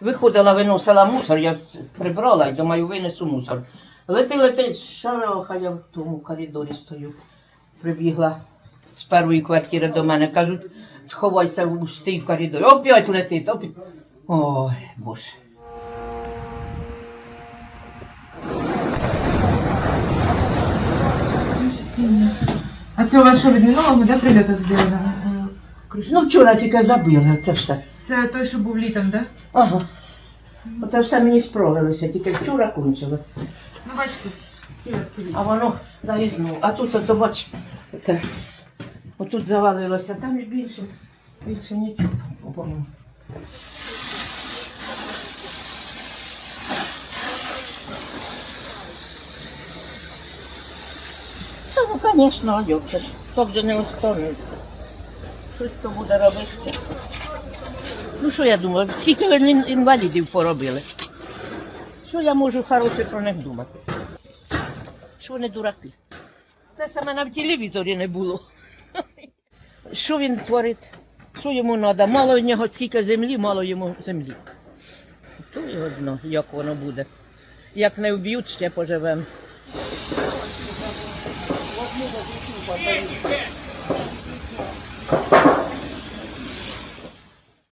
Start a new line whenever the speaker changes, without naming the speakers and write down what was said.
Виходила, виносила мусор, я прибрала і думаю, винесу мусор. Лети, лети, шароха, я в тому коридорі стою. Прибігла з першої квартири до мене, кажуть, сховайся в стій коридорі. Опять летить, опять. Ой, боже.
А це у вас що від минулого, де прильоту зроблено?
Ну, вчора тільки забили це все.
Це той, що був літом, да?
Ага. Оце все мені справилося, тільки вчора кончили.
Ну бачите, ціла стоїть.
А воно завізнуло. А тут ото бач, це, отут завалилося, там і більше, більше нічого, по-моєму. Та, ну, звісно, а як же ж, так же не останеться. Щось то буде робитися. Ну що я думаю, скільки ви ін- інвалідів поробили? Що я можу хороше про них думати? Що вони дураки? Це саме на телевізорі не було. Що він творить? Що йому треба? Мало в нього скільки землі, мало йому землі. То і одно, як воно буде. Як не вб'ють, ще поживемо.